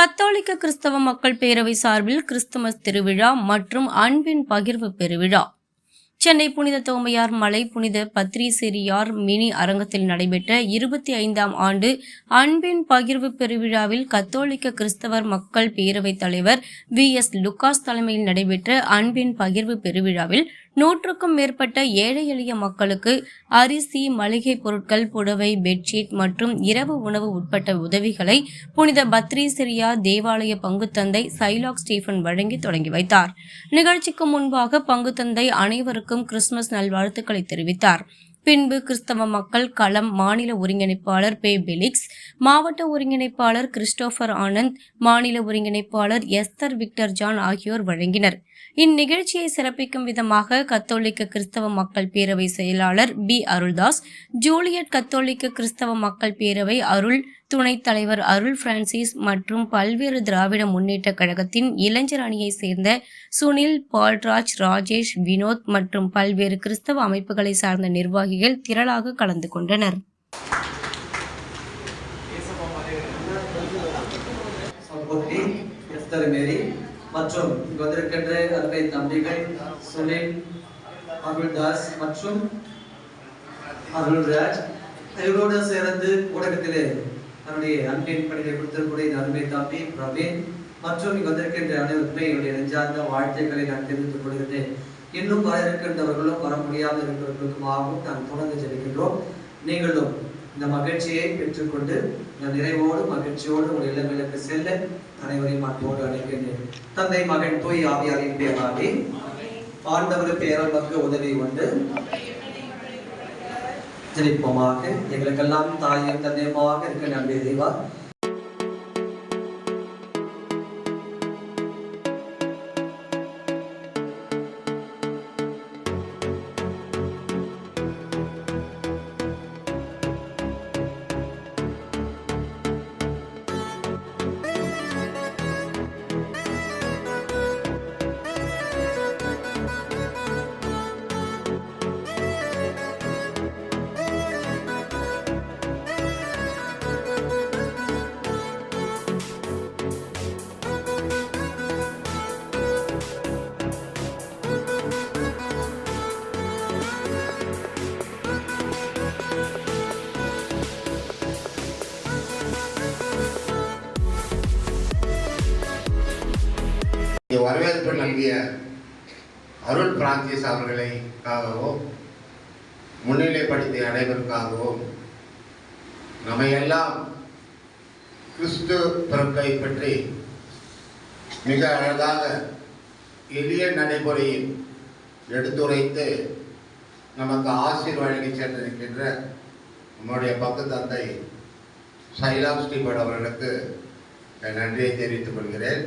கத்தோலிக்க கிறிஸ்தவ மக்கள் பேரவை சார்பில் கிறிஸ்துமஸ் திருவிழா மற்றும் அன்பின் பகிர்வு பெருவிழா. சென்னை புனித தோமையார் மலை புனித பத்ரிசெரியார் மினி அரங்கத்தில் நடைபெற்ற இருபத்தி ஐந்தாம் ஆண்டு அன்பின் பகிர்வு பெருவிழாவில் கத்தோலிக்க கிறிஸ்தவர் மக்கள் பேரவைத் தலைவர் வி எஸ் லுகாஸ் தலைமையில் நடைபெற்ற அன்பின் பகிர்வு பெருவிழாவில் நூற்றுக்கும் மேற்பட்ட ஏழை எளிய மக்களுக்கு அரிசி மளிகை பொருட்கள் புடவை பெட்ஷீட் மற்றும் இரவு உணவு உட்பட்ட உதவிகளை புனித பத்ரீசிரியா தேவாலய பங்குத்தந்தை சைலாக் ஸ்டீஃபன் வழங்கி தொடங்கி வைத்தார். நிகழ்ச்சிக்கு முன்பாக பங்குத்தந்தை அனைவருக்கும் கிறிஸ்துமஸ் நல்வாழ்த்துக்களை தெரிவித்தார். பின்பு கிறிஸ்தவ மக்கள் களம் மாநில ஒருங்கிணைப்பாளர் பே பெலிக்ஸ் மாவட்ட ஒருங்கிணைப்பாளர் கிறிஸ்டோபர் ஆனந்த் மாநில ஒருங்கிணைப்பாளர் எஸ்தர் விக்டர் ஜான் ஆகியோர் வழங்கினர். இந்நிகழ்ச்சியை சிறப்பிக்கும் விதமாக கத்தோலிக்க கிறிஸ்தவ மக்கள் பேரவை செயலாளர் பி. அருள்தாஸ் ஜூலியட் கத்தோலிக்க கிறிஸ்தவ மக்கள் பேரவை அருள் துணைத் தலைவர் அருள் பிரான்சிஸ் மற்றும் பல்வேறு திராவிட முன்னேற்ற கழகத்தின் இளைஞர் அணியைச் சேர்ந்த சுனில் பால்ராஜ் ராஜேஷ் வினோத் மற்றும் பல்வேறு கிறிஸ்தவ அமைப்புகளை சார்ந்த நிர்வாகிகள் திரளாக கலந்து கொண்டனர். சகோதரி மற்றும் இங்கு வந்திருக்கின்ற அருமை தம்பிகள் சுனில் அருள்தாஸ் மற்றும் அருள்ராஜ் இவரோடு சேர்ந்து ஊடகத்திலே தன்னுடைய அன்பின் பணியை கொடுத்திருக்கூடிய இந்த அருமை தம்பி பிரவீன் மற்றும் இங்கு வந்திருக்கின்ற அனைவருமே என்னுடைய நெஞ்சார்ந்த வாழ்த்துக்களை நான் தெரிவித்துக் கொள்கிறேன். இன்னும் வர இருக்கின்றவர்களும் வர முடியாத இருக்கிறவர்களுக்கும் ஆகும் நான் தொடர்ந்து ஜெபிக்கின்றோம். நீங்களும் இந்த மகிழ்ச்சியை பெற்றுக்கொண்டு இந்த நிறைவோடு மகிழ்ச்சியோடு உங்கள் இல்லங்களுக்கு செல்ல அனைவரையும் அன்போடு அழைக்கின்றேன். தந்தை மகன் தூய் ஆவியாரின் பேராலே ஆண்டவர் பேரால் நமக்கு உதவி உண்டு. ஜெபிப்போமாக. எங்களுக்கெல்லாம் தாயும் தந்தையுமாக இருக்க நன்றி தெய்வா நம்பிய அருள் பிரான்சிஸ் அவர்களைக்காகவும் முன்னிலைப்படுத்திய அனைவருக்காகவும் நம்மையெல்லாம் கிறிஸ்து பிறப்பை பற்றி மிக அழகாக எளிய நடைமுறையில் எடுத்துரைத்து நமக்கு ஆசீர் வழங்கி சென்றிருக்கின்ற நம்முடைய பக்கு தந்தை சைலாம் ஸ்ரீபட் அவர்களுக்கு நன்றியை தெரிவித்துக் கொள்கிறேன்.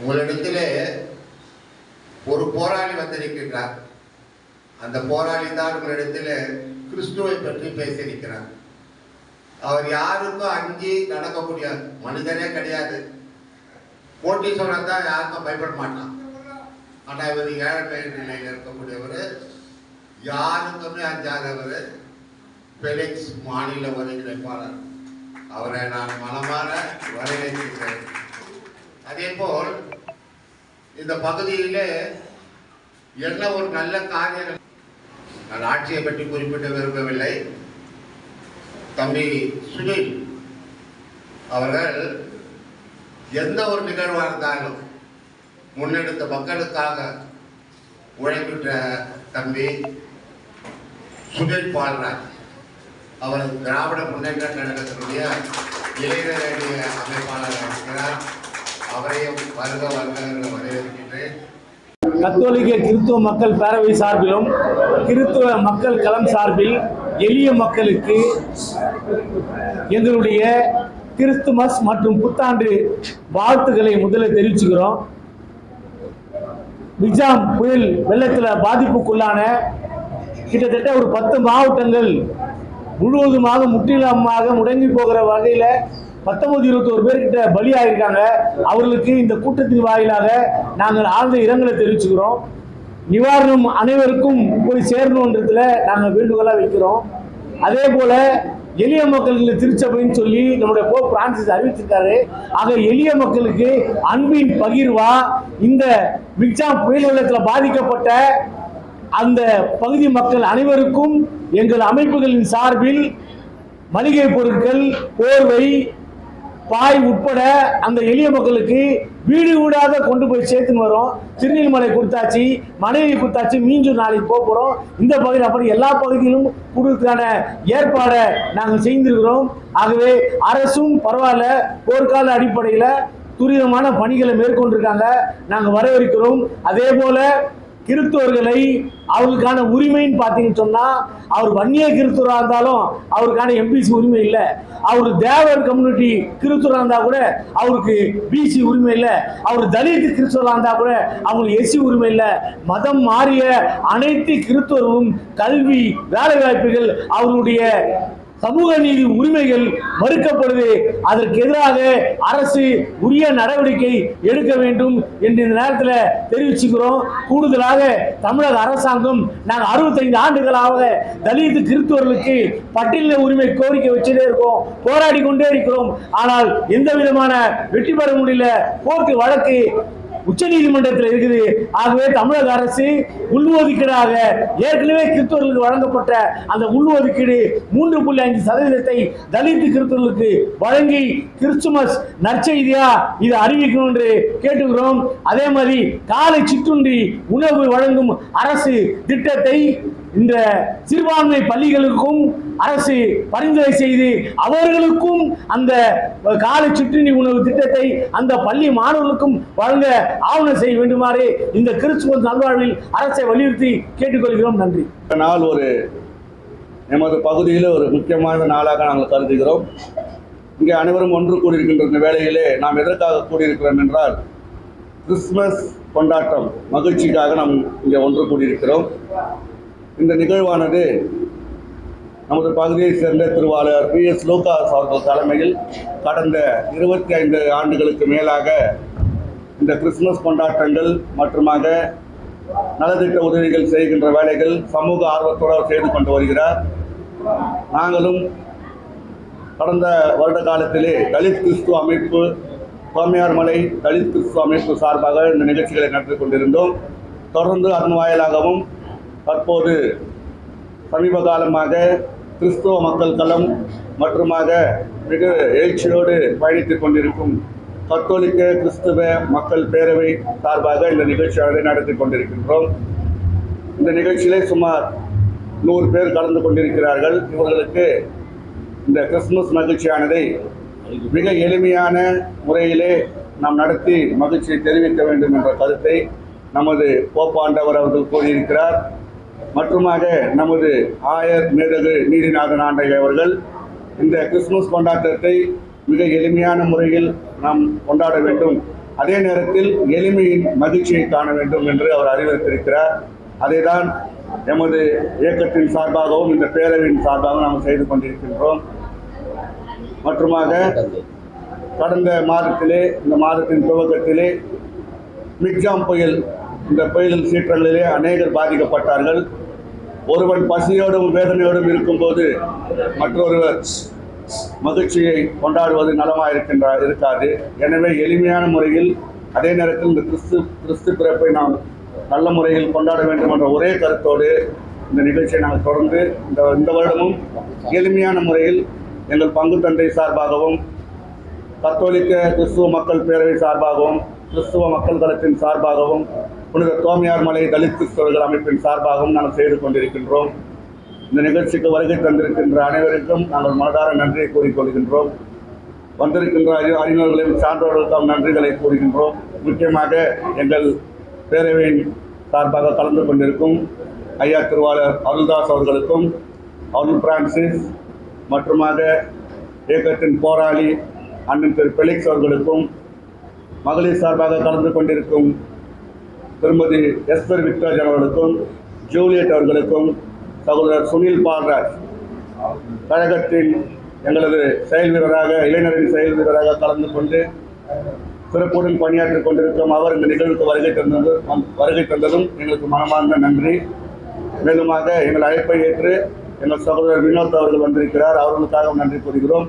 உங்களிடத்திலே ஒரு போராளி வந்திருக்கின்றார் அந்த போராளி தான் உங்களிடத்தில் கிறிஸ்துவை பற்றி பேசியிருக்கிறார். அவர் யாருக்கும் அஞ்சி முடியாது. மனிதனே கிடையாது. போட்டி தான் யாருக்கும் பயப்பட மாட்டான். ஆனால் இவர் ஏழை நிலையில் இருக்கக்கூடியவர் யாருக்குமே அஞ்சாதவர் பெலிக்ஸ் மாநில ஒருங்கிணைப்பாளர் அவரை நான் மனமாற வரவேற்கிறேன். அதே போல் இந்த பகுதியிலே என்ன ஒரு நல்ல காரியம் நான் ஆட்சியை பற்றி குறிப்பிட விரும்பவில்லை தம்பி சுனில் அவர்கள் எந்த ஒரு நிகழ்வாக இருந்தாலும் முன்னெடுத்த மக்களுக்காக உழைக்கின்ற தம்பி சுனில் பால்ராஜ். அவர் திராவிட முன்னேற்ற கழகத்தினுடைய இளைஞரணிய அமைப்பாளராக இருக்கிறார். அவரையும் வருக வருக என்று வரவேற்கின்றேன். கத்தோலிக்க கிறித்துவ மக்கள் பேரவை சார்பிலும் கிறித்துவ மக்கள் களம் சார்பில் எளிய மக்களுக்கு எங்களுடைய கிறிஸ்துமஸ் மற்றும் புத்தாண்டு வாழ்த்துக்களை முதல்ல தெரிவிச்சுக்கிறோம். நிஜாம் புயல் வெள்ளத்தில் பாதிப்புக்குள்ளான கிட்டத்தட்ட ஒரு பத்து மாவட்டங்கள் முழுவதுமாக முற்றிலுமாக முடங்கி போகிற வகையில் பத்தொன்பது இருபத்தோரு பேர்கிட்ட பலி ஆகியிருக்காங்க அவர்களுக்கு இந்த கூட்டத்தின் வாயிலாக நாங்கள் ஆழ்ந்த இரங்கலை தெரிவிச்சுக்கிறோம். நிவாரணம் அனைவருக்கும் போய் சேரணுன்றதுல நாங்கள் வேண்டுகோளாக வைக்கிறோம். அதே போல எளிய மக்களுக்கு திருச்சபைன்னு சொல்லி நம்முடைய போப் பிரான்சிஸ் அறிவிச்சிருக்காரு. ஆக எளிய மக்களுக்கு அன்பின் பகிர்வா இந்த மிக்சாம் புயல் வெள்ளத்தில் பாதிக்கப்பட்ட அந்த பகுதி மக்கள் அனைவருக்கும் எங்கள் அமைப்புகளின் சார்பில் மளிகை பொருட்கள் போர்வை பாய் உட்பட அந்த எளிய மக்களுக்கு வீடு வீடாக கொண்டு போய் சேர்த்துன்னு வரோம். திருநெல்மலை கொடுத்தாச்சு மனைவி கொடுத்தாச்சு மீஞ்சூர் நாளைக்கு போக போகிறோம் இந்த பகுதியில் அப்படி எல்லா பகுதியிலும் கொடுக்கறதுக்கான ஏற்பாடை நாங்கள் செய்திருக்கிறோம். ஆகவே அரசும் பரவாயில்ல போர்க்கால அடிப்படையில் துரிதமான பணிகளை மேற்கொண்டிருக்காங்க. நாங்கள் வரவேற்கிறோம். அதே போல கிறிஸ்தவர்களை அவருக்கான உரிமைன்னு பார்த்தீங்கன்னு சொன்னால் அவர் வன்னிய கிறிஸ்துவராக இருந்தாலும் அவருக்கான எம்பிசி உரிமை இல்லை. அவர் தேவர் கம்யூனிட்டி கிறிஸ்துவராக இருந்தால் கூட அவருக்கு பிசி உரிமை இல்லை. அவர் தலித் கிறிஸ்துவராக இருந்தால் கூட அவங்களுக்கு எஸ்சி உரிமை இல்லை. மதம் மாறிய அனைத்து கிறித்தவரும் கல்வி வேலை வாய்ப்புகள் அவருடைய சமூக நீதி உரிமைகள் மறுக்கப்படுது. அதற்கு எதிராக அரசு உரிய நடவடிக்கை எடுக்க வேண்டும் என்று இந்த நேரத்தில் தெரிவிச்சுக்கிறோம். கூடுதலாக தமிழக அரசாங்கம் நாங்கள் அறுபத்தைந்து ஆண்டுகளாக தலித் கிறித்துவர்களுக்கு பட்டியல உரிமை கோரிக்கை வச்சுட்டே இருக்கோம். போராடி கொண்டே இருக்கிறோம். ஆனால் எந்த விதமான வெற்றி பெற முடியல. கோர்ட்டு வழக்கு உச்ச நீதிமன்றத்தில் இருக்குது. ஆகவே தமிழக அரசு உள்ஒதுக்கீடாக ஏற்கனவே கிறிஸ்தவர்களுக்கு வழங்கப்பட்ட அந்த உள்ஒதுக்கீடு மூன்று புள்ளி அஞ்சு சதவீதத்தை தலித் கிறிஸ்தவர்களுக்கு வழங்கி கிறிஸ்துமஸ் நற்செய்தியா இதை அறிவிக்கணும் என்று கேட்டுக்கிறோம் அதே மாதிரி காலை சிற்றுண்டி உணவு வழங்கும் அரசு திட்டத்தை இந்த சிறுபான்மை பள்ளிகளுக்கும் அரசு பரிந்துரை செய்து அவர்களுக்கும் அந்த காலை சுற்றுணி உணவு திட்டத்தை அந்த பள்ளி மாணவர்களுக்கும் வழங்க ஆவணம் செய்ய வேண்டுமாறு இந்த கிறிஸ்துவ நல்வாழ்வில் அரசை வலியுறுத்தி கேட்டுக்கொள்கிறோம். நன்றி. நாள் ஒரு எமது பகுதியில் ஒரு முக்கியமான நாளாக நாங்கள் கருதுகிறோம். இங்கே அனைவரும் ஒன்று கூடியிருக்கின்ற இந்த வேளையிலே நாம் எதற்காக கூடியிருக்கிறோம் என்றால் கிறிஸ்துமஸ் கொண்டாட்டம் மகிழ்ச்சிக்காக நாம் இங்கே ஒன்று கூடியிருக்கிறோம். இந்த நிகழ்வானது நமது பகுதியைச் சேர்ந்த திருவாளர் பி எஸ் லோகாஸ் அவர்கள் தலைமையில் கடந்த இருபத்தி ஐந்து ஆண்டுகளுக்கு மேலாக இந்த கிறிஸ்துமஸ் கொண்டாட்டங்கள் மற்றுமாக நலத்திட்ட உதவிகள் செய்கின்ற வேலைகள் சமூக ஆர்வத்தோடு செய்து கொண்டு வருகிறார். நாங்களும் கடந்த வருட காலத்திலே தலித் கிறிஸ்துவ அமைப்பு சுவாமியார் மலை தலித் கிறிஸ்துவ அமைப்பு சார்பாக இந்த நிகழ்ச்சிகளை நடத்தி கொண்டிருந்தோம். தொடர்ந்து அதன் வாயிலாகவும் தற்போது சமீப காலமாக கிறிஸ்துவ மக்கள் களம் மற்றுமாக மிக எழுச்சியோடு பயணித்துக் கொண்டிருக்கும் கத்தோலிக்க கிறிஸ்துவ மக்கள் பேரவை சார்பாக இந்த நிகழ்ச்சியானதை நடத்தி கொண்டிருக்கின்றோம். இந்த நிகழ்ச்சியிலே சுமார் நூறு பேர் கலந்து கொண்டிருக்கிறார்கள். இவர்களுக்கு இந்த கிறிஸ்துமஸ் மகிழ்ச்சியானதை மிக எளிமையான முறையிலே நாம் நடத்தி மகிழ்ச்சியை தெரிவிக்க வேண்டும் என்ற கருத்தை நமது கோப்பாண்டவர் அவர்கள் கூறியிருக்கிறார். மற்றுமாக நமது ஆயர் மேதகு நீதிநாதன் ஆண்டை அவர்கள் இந்த கிறிஸ்துமஸ் கொண்டாட்டத்தை மிக எளிமையான முறையில் நாம் கொண்டாட வேண்டும். அதே நேரத்தில் எளிமையின் மகிழ்ச்சியை காண வேண்டும் என்று அவர் அறிவித்திருக்கிறார் அதைதான் எமது இயக்கத்தின் சார்பாகவும் இந்த பேரவையின் சார்பாகவும் நாம் செய்து கொண்டிருக்கின்றோம். மற்றுமாக கடந்த மாதத்திலே இந்த மாதத்தின் துவக்கத்திலே மிக்ஜாம் புயல் இந்த புயலின் சீற்றங்களிலே அநேகர் பாதிக்கப்பட்டார்கள். ஒருவன் பசியோடும் வேதனையோடும் இருக்கும்போது மற்றொருவர் மகிழ்ச்சியை கொண்டாடுவது நலமாக இருக்கின்ற இருக்காது. எனவே எளிமையான முறையில் அதே நேரத்தில் இந்த கிறிஸ்து கிறிஸ்து பிறப்பை நாம் நல்ல முறையில் கொண்டாட வேண்டும் என்ற ஒரே கருத்தோடு இந்த நிகழ்ச்சியை நாங்கள் தொடர்ந்து இந்த இந்த வருடமும் எளிமையான முறையில் எங்கள் பங்கு தந்தை சார்பாகவும் கத்தோலிக்க கிறிஸ்துவ மக்கள் பேரவை சார்பாகவும் கிறிஸ்துவ மக்கள் தளத்தின் சார்பாகவும் புனித தோமையார் மலை தலித் கிறிஸ்தவர்கள் அமைப்பின் சார்பாகவும் நாங்கள் செய்து கொண்டிருக்கின்றோம். இந்த நிகழ்ச்சிக்கு வருகை தந்திருக்கின்ற அனைவருக்கும் நாங்கள் மனதார நன்றியை கூறிக்கொள்கின்றோம். வந்திருக்கின்ற அறி அறிஞர்களையும் சான்றோர்களுக்கும் நன்றிகளை கூறுகின்றோம். முக்கியமாக எங்கள் பேரவையின் சார்பாக கலந்து கொண்டிருக்கும் ஐயா திருவாளர் அருள்தாஸ் அவர்களுக்கும் அருள் பிரான்சிஸ் மற்றுமாக இயக்கத்தின் போராளி அண்ணன் திரு பெலிக்ஸ் அவர்களுக்கும் மகளிர் சார்பாக கலந்து கொண்டிருக்கும் திருமதி எஸ்பர் விக்டோரியன் அவர்களுக்கும் ஜூலியட் அவர்களுக்கும் சகோதரர் சுனில் பால்ராஜ் கழகத்தின் எங்களது செயல் வீரராக இளைஞரின் செயல் வீரராக கலந்து கொண்டு சிறப்புடன் பணியாற்றிக் கொண்டிருக்கும் அவர் இந்த நிகழ்வுக்கு வருகை தந்தது வருகை தந்ததும் எங்களுக்கு மனமார்ந்த நன்றி. மேலுமாக எங்கள் அழைப்பை ஏற்று எங்கள் சகோதரர் வினோத் அவர்கள் வந்திருக்கிறார். அவர்களுக்காக நன்றி கூறுகிறோம்.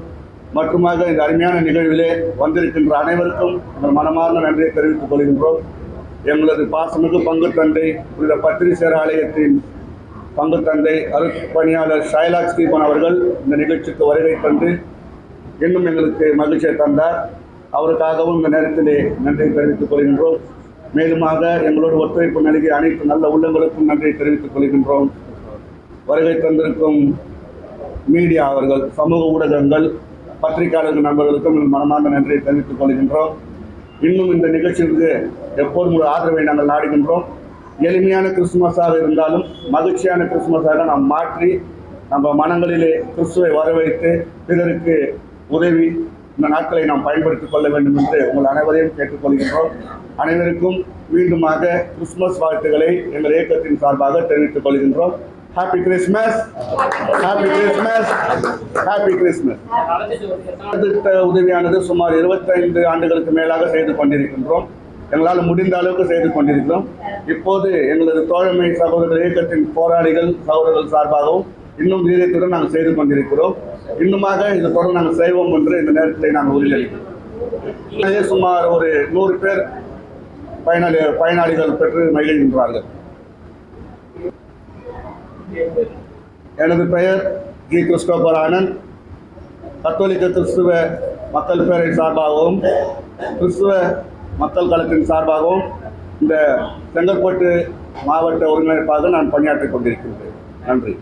மற்றுமாக இந்த அருமையான நிகழ்விலே வந்திருக்கின்ற அனைவருக்கும் எங்கள் மனமார்ந்த நன்றியை தெரிவித்துக் கொள்கின்றோம். எங்களது பாசமிகு பங்கு தந்தை புனித பத்திரிசேர ஆலயத்தின் பங்கு தந்தை அருட்பணியாளர் ஷைலாக் ஸ்ரீபன் அவர்கள் இந்த நிகழ்ச்சிக்கு வருகை தந்து இன்னும் எங்களுக்கு மகிழ்ச்சியை தந்தார். அவருக்காகவும் இந்த நேரத்திலே நன்றியை தெரிவித்துக் கொள்கின்றோம். மேலுமாக எங்களோடு ஒத்துழைப்பு நல்கிய அனைத்து நல்ல உள்ளங்களுக்கும் நன்றியை தெரிவித்துக் கொள்கின்றோம். வருகை தந்திருக்கும் மீடியா அவர்கள் சமூக ஊடகங்கள் பத்திரிகையாளர்கள் நண்பர்களுக்கும் மனமார்ந்த நன்றியை தெரிவித்துக் கொள்கின்றோம். இன்னும் இந்த நிகழ்ச்சிக்கு எப்போதும் ஒரு ஆதரவை நாங்கள் நாடுகின்றோம். எளிமையான கிறிஸ்துமஸாக இருந்தாலும் மகிழ்ச்சியான கிறிஸ்துமஸாக நாம் மாற்றி நம்ம மனங்களிலே கிறிஸ்துவை வரவைத்து பிறருக்கு உதவி இந்த நாட்களை நாம் பயன்படுத்திக் கொள்ள வேண்டும் என்று உங்கள் அனைவரையும் கேட்டுக்கொள்கின்றோம். அனைவருக்கும் மீண்டுமாக கிறிஸ்துமஸ் வாழ்த்துக்களை எங்கள் இயக்கத்தின் சார்பாக தெரிவித்துக் கொள்கின்றோம். Happy Christmas happy Christmas happy Christmas திட்ட உதவியானது சுமார் 25 ஆண்டுகளுக்கு மேலாக செய்து கொண்டிருக்கின்றோம். எங்களால் முடிந்த அளவுக்கு செய்து கொண்டிருக்கிறோம். இப்போது எங்களது தோழமை சகோதரர் இயக்கத்தின் போராளிகள் சகோதரர்கள் சார்பாகவும் இன்னும் வீரியத்துடன் நாங்கள் செய்து கொண்டிருக்கிறோம். இன்னுமாக இது தொடர்ந்து நாங்கள் செய்வோம் என்று இந்த நேரத்தில் நாங்கள் உறுதியளிக்கிறோம் சுமார் ஒரு நூறு பேர் பயனாளி பயனாளிகள் பெற்று மகிழ்கின்றார்கள் எனது பெயர் ஜி. கிறிஸ்டோபர் ஆனந்த். கத்தோலிக்க கிறிஸ்துவ மக்கள் பேரை சார்பாகவும் கிறிஸ்துவ மக்கள் களத்தின் சார்பாகவும் இந்த செங்கற்பட்டு மாவட்ட ஒருங்கிணைப்பாக நான் பணியாற்றிக் கொண்டிருக்கின்றேன். நன்றி.